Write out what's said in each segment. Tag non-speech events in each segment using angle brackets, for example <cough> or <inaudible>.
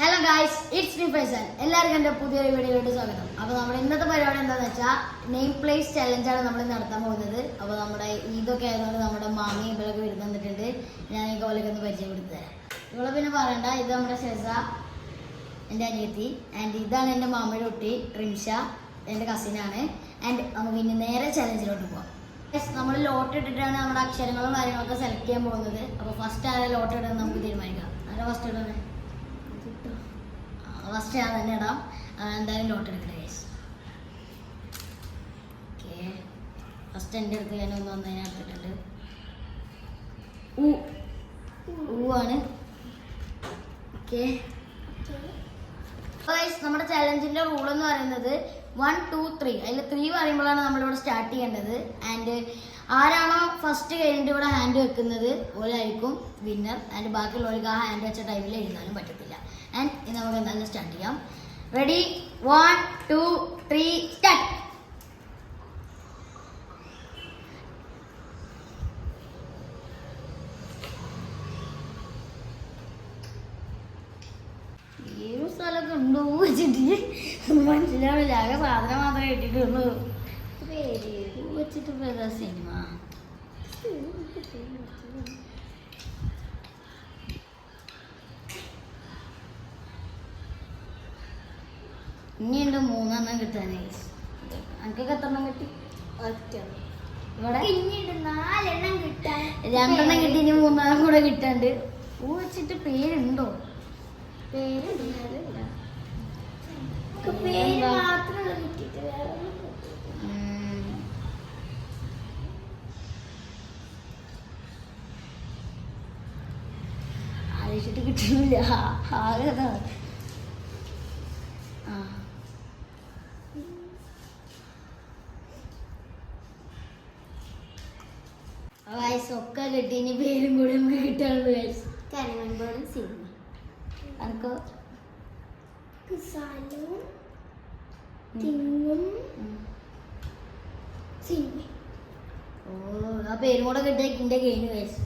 Hello guys it's me Faisal എല്ലാവർക്കും എന്റെ പുതിയൊരു വീഡിയോയിലോട്ട് സ്വാഗതം. അപ്പോൾ നമ്മുടെ ഇന്നത്തെ പരിപാടി എന്താണെന്ന് വെച്ചാൽ നെയിം പ്ലേസ് ചലഞ്ചാണ് നമ്മൾ നടത്താൻ പോകുന്നത്. അപ്പോൾ നമ്മുടെ ഇതൊക്കെ ആയതുകൊണ്ട് നമ്മുടെ മാമി ഇവരൊക്കെ വിരുന്ന് തന്നിട്ടുണ്ട് ഞാൻ ഈ കോലൊക്കെ ഒന്ന് പരിചയപ്പെടുത്തി തരാം ഇവളെ പിന്നെ പറയണ്ട ഇത് നമ്മുടെ ഷെസ എന്റെ അനിയത്തി. ആൻഡ് ഇതാണ് എന്റെ മാമയുടെ കുട്ടി റിംഷ എന്റെ കസിനാണ് ആൻഡ് നമുക്ക് ഇനി നേരെ ചലഞ്ചിലോട്ട് പോകാം നമ്മൾ ലോട്ട് ഇട്ടിട്ടാണ് നമ്മുടെ അക്ഷരങ്ങളും കാര്യങ്ങളൊക്കെ സെലക്ട് ചെയ്യാൻ പോകുന്നത്. അപ്പോൾ ഫസ്റ്റ് ആരെ ലോട്ട് ഇടുന്നത് നമുക്ക് തീരുമാനിക്കാം. ആരാ ഫസ്റ്റ് ഇടുന്നത്? ഫസ്റ്റ് ഞാൻ തന്നെ ഇടാം. എന്തായാലും ലോട്ട് എടുക്കണേ ഗൈസ് ഓക്കെ ഫസ്റ്റ് എന്റെ അടുത്ത് ഞാൻ ഒന്ന് ഒന്നതിനെ എടുത്തിട്ടുണ്ട്. ഊ. ഊ ആണ്. ഓക്കെ നമ്മുടെ ചാലഞ്ചിന്റെ റൂൾ എന്ന് പറയുന്നത് വൺ ടു ത്രീ അതിൽ ത്രീ പറയുമ്പോഴാണ് നമ്മളിവിടെ സ്റ്റാർട്ട് ചെയ്യേണ്ടത്. ആൻഡ് ആരാണോ ഫസ്റ്റ് കഴിഞ്ഞിട്ട് ഇവിടെ ഹാൻഡ് വെക്കുന്നത് ഓരായിരിക്കും വിന്നർ ആൻഡ് ബാക്കിയുള്ളവർക്ക് ആ ഹാൻഡ് വെച്ച ടൈമിൽ എഴുതാനും പറ്റത്തില്ല. ആൻഡ് ഇത് നമുക്ക് എന്തായാലും സ്റ്റാർട്ട് ചെയ്യാം. Ready one two three start ഏഴ് സ്ഥലമൊക്കെ ഉണ്ടോ വെച്ചിട്ട് മനസ്സിലാവില്ല. ആകെ സാധനം മാത്രമേ കിട്ടിയിട്ടുള്ളൂ വെച്ചിട്ട് സിനിമ മൂന്നെണ്ണം കിട്ടാനേ എനിക്കൊക്കെ എത്ര എണ്ണം കിട്ടി ഇവിടെ നാലെണ്ണം കിട്ടാൻ രണ്ടെണ്ണം കിട്ടി ഇനി മൂന്നാം കൂടെ കിട്ടാണ്ട്. പൂ വെച്ചിട്ട് പേരുണ്ടോ? പേര്. ആലോചിച്ചിട്ട് കിട്ടുന്നില്ല. ആകെ അതാ. ആ വയസ്സൊക്കെ കിട്ടി ഇനി പേരും കൂടി നമുക്ക് കിട്ടാനുള്ള വയസ്സ് കരിമൺപോളും സിനിമ അനക്കോ? കുസാലും തിങ്ങും സിനിമ ഓ ആ പേരും കൂടെ കിട്ടിയ എന്റെ കഴിഞ്ഞു വയസ്സ്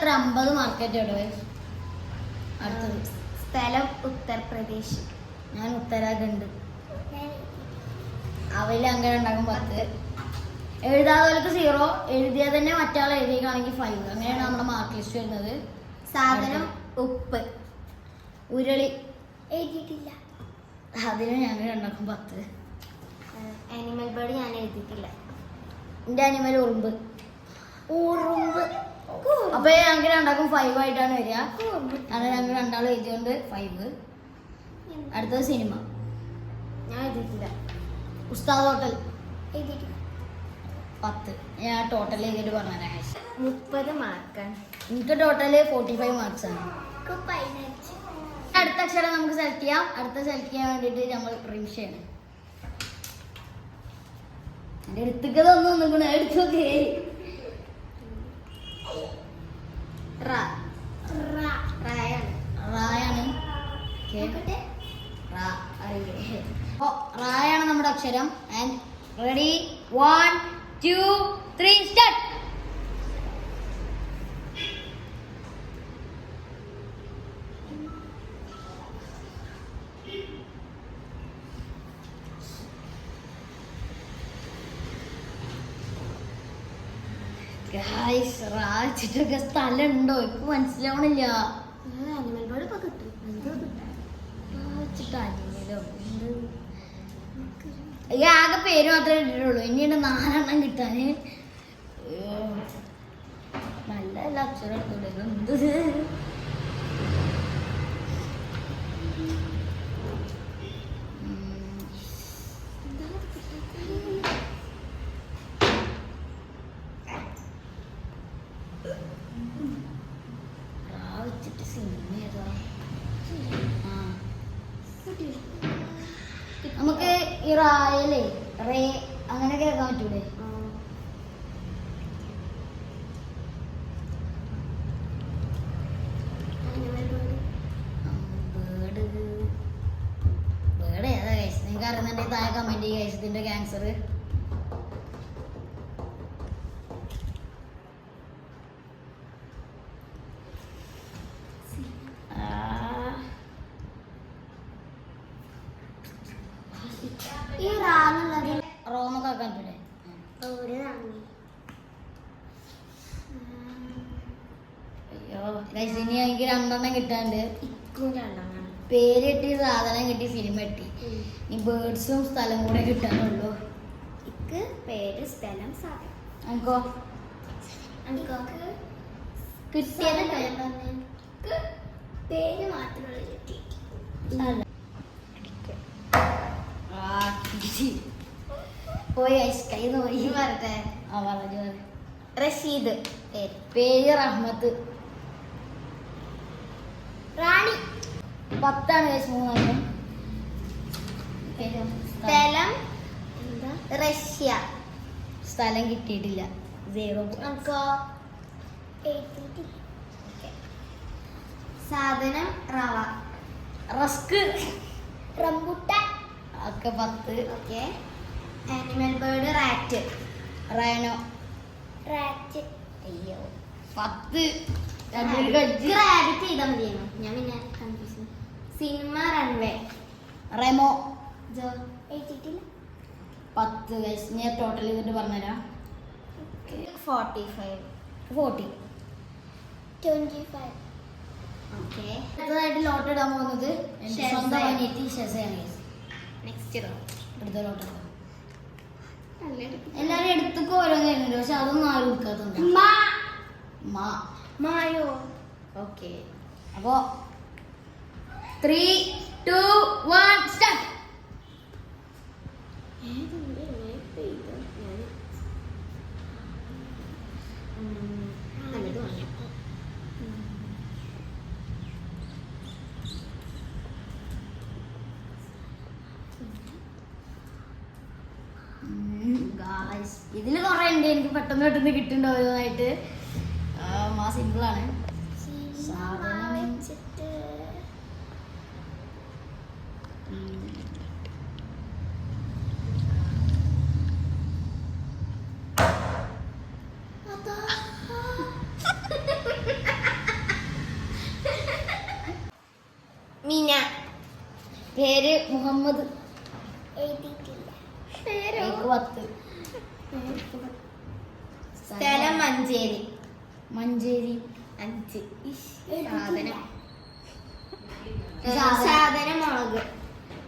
എത്ര അമ്പത് മാർക്കറ്റ് ആയിട്ടോ അടുത്തത്. സ്ഥലം ഉത്തർപ്രദേശ്. ഞാൻ ഉത്തരാഖണ്ഡ്. അവയിൽ അങ്ങനെ ഉണ്ടാകും പത്ത്. എഴുതാത്തവർക്ക് സീറോ എഴുതിയാൽ തന്നെ മറ്റാൾ എഴുതിയാണെങ്കിൽ ഫൈവ് അങ്ങനെയാണ് നമ്മുടെ മാർക്ക് ലിസ്റ്റ് വരുന്നത്. സാധനം ഉപ്പ്. ഉരുളി. എഴുതിയിട്ടില്ല. അതിന് ഞങ്ങൾ ഉണ്ടാക്കും പത്ത്. ആനിമൽ ബേർഡ് ഞാൻ എഴുതിയിട്ടില്ല. എന്റെ അനിമൽ ഉറുമ്പ്. ഉറുമ്പ്. അപ്പൊ ഞങ്ങൾക്ക് രണ്ടാക്കും ഫൈവ് ആയിട്ടാണ് വരിക. അങ്ങനെ ഞങ്ങൾ രണ്ടാൾ എഴുതിയോണ്ട് ഫൈവ് അടുത്തത് സിനിമ ഞാൻ എഴുതിയിട്ടില്ല. ഉസ്താദ് ഹോട്ടൽ പത്ത്. ഞാൻ ടോട്ടൽ എഴുതിയിട്ട് പറഞ്ഞു. മുപ്പത് മാർക്കാണ് എനിക്ക് ടോട്ടൽ ഫോർട്ടി ഫൈവ് മാർക്സ് ആണ്. അടുത്ത അക്ഷരം നമുക്ക് സെലക്ട് ചെയ്യാം. അടുത്ത സെലക്ട് ചെയ്യാൻ വേണ്ടിട്ട് നമ്മൾ റിംഷയാണ് എന്റെ അടുത്തേക്ക് തന്നു എടുത്തു എടുത്തൊക്കെ റ റ റായാണ് <laughs> റായാണ് നമ്മുടെ അക്ഷരം. And ready one two three start guys റാ വെച്ചിട്ടൊക്കെ സ്ഥലം ഉണ്ടോ എനിക്ക് മനസ്സിലാവണില്ല ആനിമൽ ബേർഡ് ഇപ്പൊ കിട്ടും എന്തോ കിട്ടാൻ സ്ഥലം ഉണ്ടോ ഇപ്പൊ മനസ്സിലാവണില്ല. ഈ ആകെ പേര് മാത്രമേ ഇട്ടിട്ടുള്ളൂ. ഇനിയുടെ നാലെണ്ണം കിട്ടാന്. നല്ല അക്ഷരം എടുത്തൂടെ എന്ത് ഈ റായലേ റേ അങ്ങനെ കേൾക്കാൻ പറ്റൂലേ? ബേഡ് താഴെ കമന്റ് ചെയ്യുക കഴിച്ചതിന്റെ രണ്ടെണ്ണം കിട്ടാണ്ട് പേര് കിട്ടി സാധനം കിട്ടി സിനിമ കിട്ടി. ഈ ബേർഡ്സും സ്ഥലം കൂടെ കിട്ടാനുള്ളൂ. ഇക്ക് പേര് സ്ഥലം സാധനം. നമുക്കോ എനിക്കൊക്കെ കിട്ടിയത് പേര് മാത്രമേ കിട്ടി. പോയി ഗൈസ് കൈ പോയി ഈ പറഞ്ഞേ ആ പറഞ്ഞു. റഷീദ്. പേര് റഹ്മത്ത്. റാണി. പത്താണ് ഗൈസ് മൂന്നെണ്ണം പേരോ? സ്ഥലം? റഷ്യ. സ്ഥലം കിട്ടിയിട്ടില്ല. സീറോ നമുക്കോ സാധനം റവ. റസ്ക്. റംബുട്ടാൻ. ഒക്കെ പത്ത്. Okay animal bird rat rhino rat അയ്യോ. പത്ത്. ചെയ്താൽ ഞാൻ പിന്നെ കൺഫ്യൂഷൻ സിനിമ റൺവേ റെമോ ജോ എഴുതിയിട്ടില്ല പത്ത് ഗൈസ് ഞാൻ ടോട്ടൽ ചെയ്തിട്ട് പറഞ്ഞുതരാം forty five forty twenty five okay അടുത്തതായിട്ട് ലോട്ട് ഇടാൻ പോകുന്നത്. സ്വന്തം അനിയത്തി ഷെസയാണ് ഗൈസ് നെക്സ്റ്റ് റോ അടുത്ത ലോട്ട് ഇടാം. എല്ലാരും എടുത്തൊക്കെ ഓരോന്ന് വരുന്നുണ്ട്. പക്ഷെ അതൊന്നും ആരും എടുക്കാത്തുണ്ട് മാ മായോ ഓക്കെ. അപ്പോ ത്രീ ടു വൺ സ്റ്റാർട്ട് ഇതിൽ കുറെ ഉണ്ട്. എനിക്ക് പെട്ടെന്ന് പെട്ടെന്ന് കിട്ടുന്നുണ്ട് ഓരോന്നായിട്ട് സാധനം. അതാ. മീന. പേര് മുഹമ്മദ്. എഴുതിയിട്ടില്ല. എനിക്ക് പത്ത് സ്ഥലം മഞ്ചേരി. മഞ്ചേരി. അഞ്ച്. സാധനം. സാധനം. മുളക്.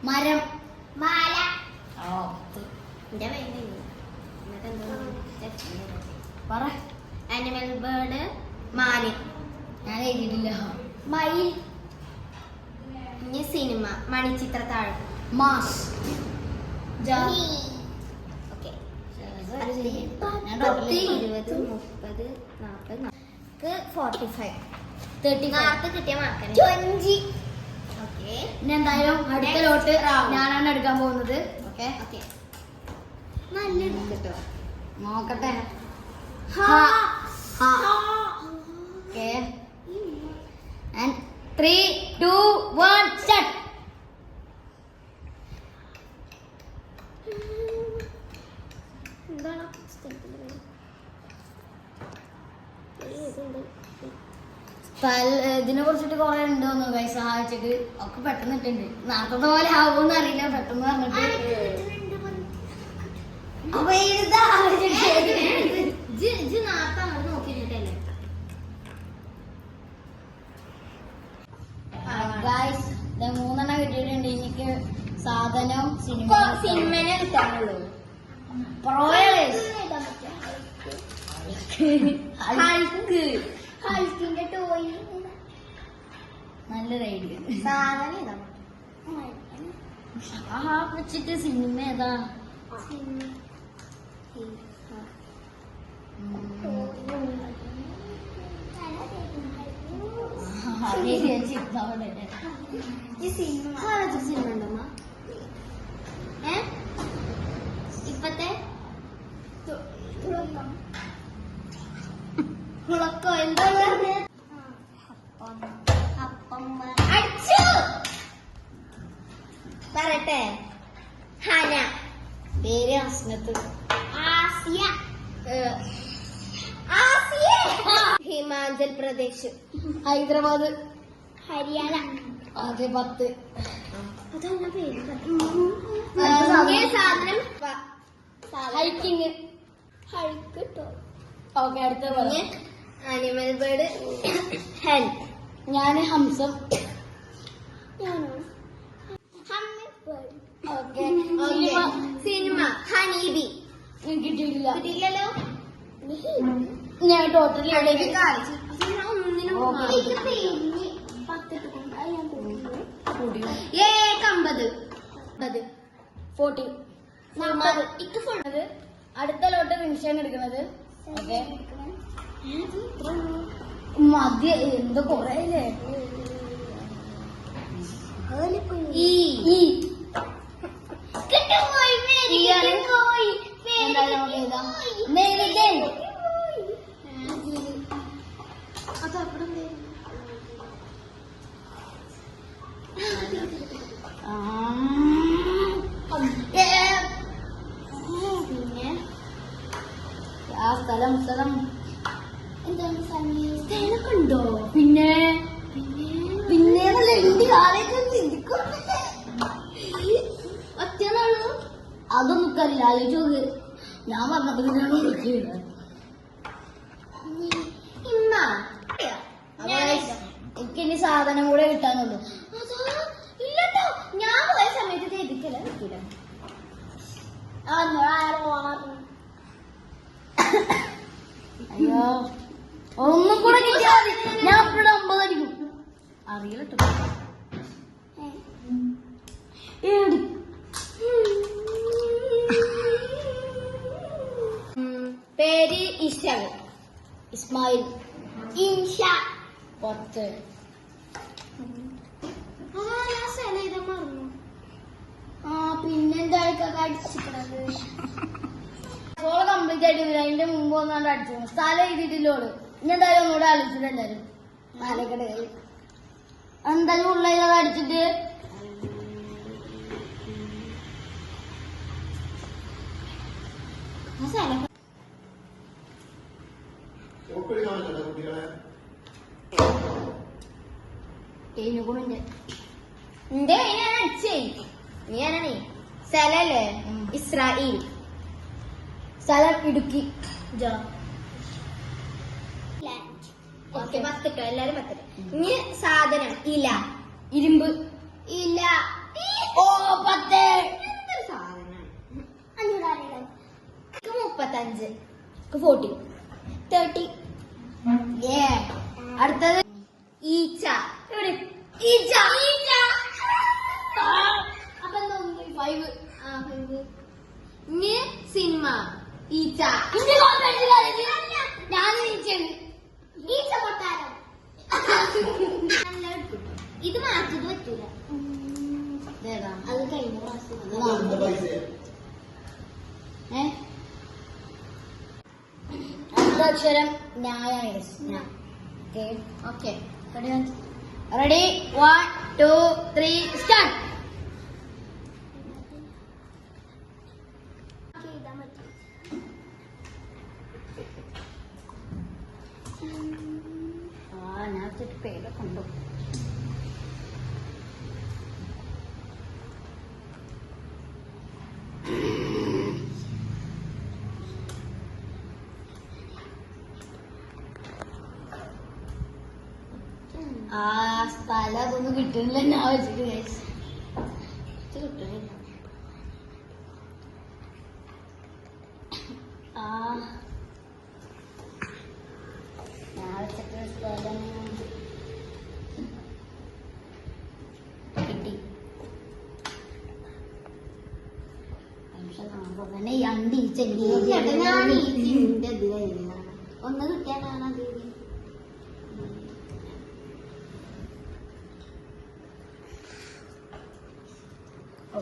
മരം. മാല. എന്റെ പറ. ആനിമൽ ബേർഡ് മാന്. ഞാൻ എഴുതിയിട്ടില്ല. മയിൽ. ഇനി സിനിമ. മണിച്ചിത്രത്താഴം. മാസ്. ടോട്ടൽ ഇരുപത് മുപ്പത് നാൽപ്പത് ഫോർട്ടി ഫൈവ് തേർട്ടി നേരത്തെ കിട്ടിയ മാർക്ക് എന്തായാലും അടുത്ത ലോട്ട്. ഞാനാണ് എടുക്കാൻ പോകുന്നത് ഓക്കെ നല്ല കിട്ടോ നോക്കട്ടെ okay and three two one start എന്താണ് പുസ്തകത്തിന്റെ പേര്? ഏതുണ്ട്? ഇതിനെ കുറിച്ചിട്ട് കുറെ ഉണ്ടോന്ന് കൈ സഹായിച്ചിട്ട് ഒക്കെ പെട്ടെന്ന് ഇട്ടുണ്ട് നേരത്തെ പോലെ ആവുമെന്ന് അറിയില്ല പെട്ടെന്ന് ആ, പറഞ്ഞിട്ട്. അപ്പൊ എഴുതാ. ഗായ്സ് മൂന്നെണ്ണം കിട്ടിയിട്ടുണ്ട്. എനിക്ക് സാധനം സിനിമ സിനിമനെ കിട്ടാനുള്ളൂ. പ്രോയലേഴ്സ് ഹൾക്ക് ഹൾക്കിന്റെ ടോയ്. നല്ലൊരു ഐഡിയ. സാധനം ഇതാ ആ വെച്ചിട്ട് സിനിമ ഏതാ? സിനിമ. ഉണ്ടമ്മ ഏ? ഇപ്പത്തെ? കുളക്കോ അപ്പം അടിച്ചു! പറയട്ടെ? ഹന. പേര് അസ്നത്ത് ആസിയ. ആസിയ! ഹിമാചൽ പ്രദേശ്. ഹൈദരാബാദ്. ഹരിയാന. അതെ പത്ത്. അതാണ് പേര്? സാധനം. ഹൈക്കിങ്. ഹൈക്ക് ഓക്കെ അടുത്ത പറയാം അനിമൽ ബേർഡ് ഹെൻ ഞാൻ ഹംസം. സിനിമ. ഹണീബി. കിട്ടിയിട്ടില്ല. കിട്ടിയില്ലല്ലോ? ഞാൻ ടോട്ടലി കാണിച്ചു. ഫോർട്ടി. അടുത്ത ലോട്ട് നിമിഷം എടുക്കുന്നത് ഓക്കെ. മതി എന്ത് കൊറേ അല്ലേ? ഈ. ഈ. പിന്നെ? ആ സ്ഥലം സ്ഥലം. ഞാൻ പറഞ്ഞപ്പോ ഇതിനാണ് ഇരിക്കുന്നത് ഇമ്മ എനിക്ക് ഇനി സാധനം കൂടെ കിട്ടാനുള്ളൂ. ഇല്ലട്ടോ. ഞാൻ പോയ സമയത്ത് എഴുതിക്കല കിട്ടില്ല അയ്യോ. ഒന്നും കൂടെ കിട്ടിയാൽ മതി. ഞാൻ അപ്പോഴും അമ്പത് അടിക്കും. അറിയില്ല ഇസ്മായിൽ ഇൻഷ പത്ത്. ആ പിന്നെന്തായിരിക്കും അടിച്ചിട്ടത് ഓൾ കംപ്ലീറ്റ് ആയിട്ട് അതിന്റെ മുമ്പ് ഒന്നാണ്ട് അടിച്ചു. സ്ഥലം എഴുതിയിട്ടില്ലോൾ ഇനി എന്തായാലും ഒന്നുകൂടെ ആലോചിച്ചിട്ട് എല്ലാരും. നാലേക്കട എന്തായാലും ഉള്ളത് അടിച്ചിട്ട്. സ്ഥലം കഴിഞ്ഞുകൂടെ എന്റെ ഞാൻ. അടിച്ചേ നീ ഞാനാണേ സ്ഥലല്ലേ. ഇസ്രായേൽ. സ്ഥലം ഇടുക്കി. ഓക്കെ പത്തിട്ടോ എല്ലാരും പത്തിട്ടോ ഇനി സാധനം ഇല ഇരുമ്പ് ഇല ഓ പത്ത് എന്തൊരു സാധനം അഞ്ഞൂറ് മുപ്പത്തഞ്ച് ഫോർട്ടി തേർട്ടി ഏ അടുത്തത് ഈച്ച എവിടെ ഈച്ച ഈച്ച അപ്പൊ എന്താ ഫൈവ് ആ ഫൈവ് ഇനി സിനിമ ഈച്ച ഇന്റെ കോൺഫിഡൻസ് ഞാൻ ജയിച്ചത് ഈച്ച കൊട്ടാരം നല്ല എടുക്കും. ഇത് മാറ്റിയത് പറ്റൂല ഏതാ അത് കഴിഞ്ഞ പ്രാവശ്യം എന്താ പൈസ അക്ഷരം ന്യായ okay. Ready one two three start ആ ഞാൻ വെച്ചിട്ട് പേരൊക്കെ ഉണ്ടോ ആ സ്ഥലം അതൊന്നും കിട്ടുന്നില്ല ഞാൻ വെച്ചിട്ട് guys.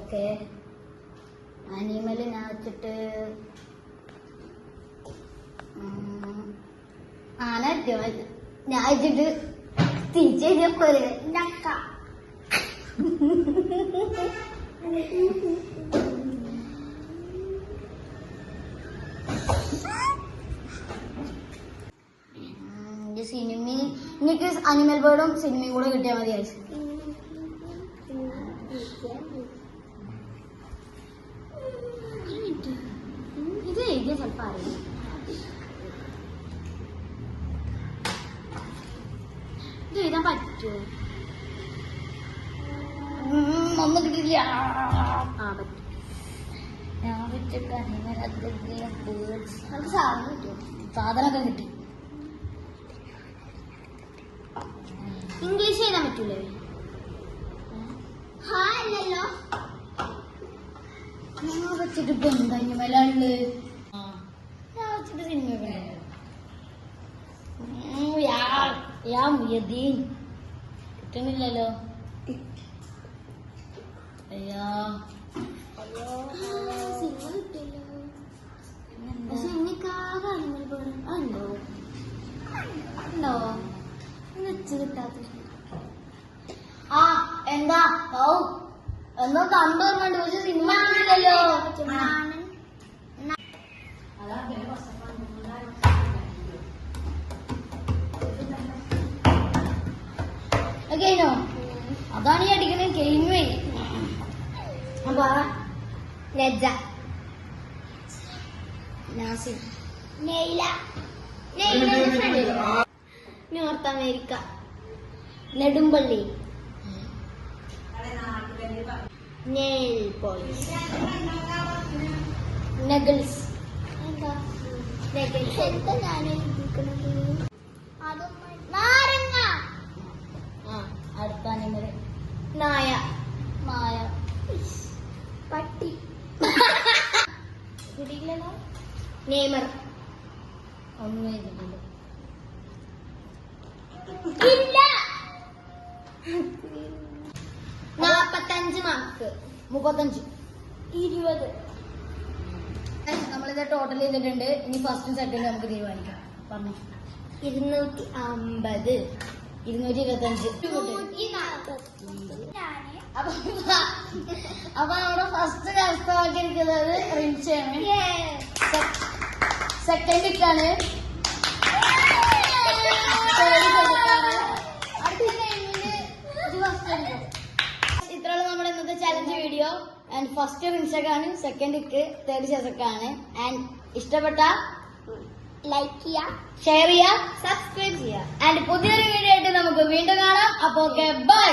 ഓക്കെ. അനിമൽ ഞാൻ വെച്ചിട്ട് ആന ഞാൻ വെച്ചിട്ട് തിരിച്ചെഴുതിയ പോലെ. സിനിമ എനിക്ക് അനിമൽ ബേർഡും സിനിമയും കൂടെ കിട്ടിയാൽ മതിയായിരുന്നു കിട്ടില്ല ആ പറ്റും. ഞാൻ വെച്ചിട്ട് animal അതിലെ birds. നമുക്ക് സാധനം കിട്ടുമോ സാധനമൊക്കെ കിട്ടി. ഇംഗ്ലീഷ് എഴുതാൻ പറ്റൂലേ? ഹാ അല്ലല്ലോ. ഞാൻ വെച്ചിട്ട് ഇപ്പൊ എന്താ അനിമലുള്ളത് ഞാൻ വെച്ചിട്ട് സിനിമ മുയദ്ദീൻ. കിട്ടണില്ലല്ലോ അയ്യോ. ഉണ്ടോ ഉണ്ടോ വെച്ച് കിട്ടാത്ത ആ എന്താ? എന്തോ കണ്ടു പക്ഷെ സിനിമ കണ്ടില്ലല്ലോ. കഴിഞ്ഞോ അതാണ് ഈ അടിക്കണത് കഴിഞ്ഞു അപ്പൊ ലജ്ജ. Nazi. Naila. North America. Nedumpally. Nail polish. നഗിൾസ് എന്താ? എന്താ ഞാൻ എഴുതിയിരിക്കണത് അതൊന്നും നാരങ്ങ ആ അടുത്ത അനിമൽ നായ മായ പട്ടി കിട്ടിയില്ലല്ലോ നെയ്മർ. ഒന്നും എഴുതിയിട്ടില്ല. ഇല്ല. നാപ്പത്തഞ്ച് മാർക്ക്. മുപ്പത്തഞ്ച്. ഇരുപത്. നമ്മളിത് ടോട്ടൽ ചെയ്തിട്ടുണ്ട്. ഇനി ഫസ്റ്റും സെക്കൻഡും നമുക്ക് തീരുമാനിക്കാം. പറഞ്ഞു. ഇരുന്നൂറ്റി അമ്പത്. ഇരുന്നൂറ്റി ഇരുപത്തഞ്ച് അപ്പൊ അപ്പൊ നമ്മുടെ ഫസ്റ്റ് കരസ്ഥമാക്കിയിരിക്കുന്നത് റിൻഷാണ് സെക്കൻഡ് ഇട്ടാണ് ഇത്രയുള്ള നമ്മുടെ ഇന്നത്തെ ചലഞ്ച് വീഡിയോ ആൻഡ് ഫസ്റ്റ് വിൻസക്കാണ് സെക്കൻഡ് ഇക്ക് തേർഡ് ചെസക്കാണ് ആൻഡ് ഇഷ്ടപ്പെട്ട ലൈക്ക് ചെയ്യുക ഷെയർ ചെയ്യുക സബ്സ്ക്രൈബ് ചെയ്യുക ആൻഡ് പുതിയൊരു വീഡിയോ ആയിട്ട് നമുക്ക് വീണ്ടും കാണാം. അപ്പൊ ഓക്കെ ബൈ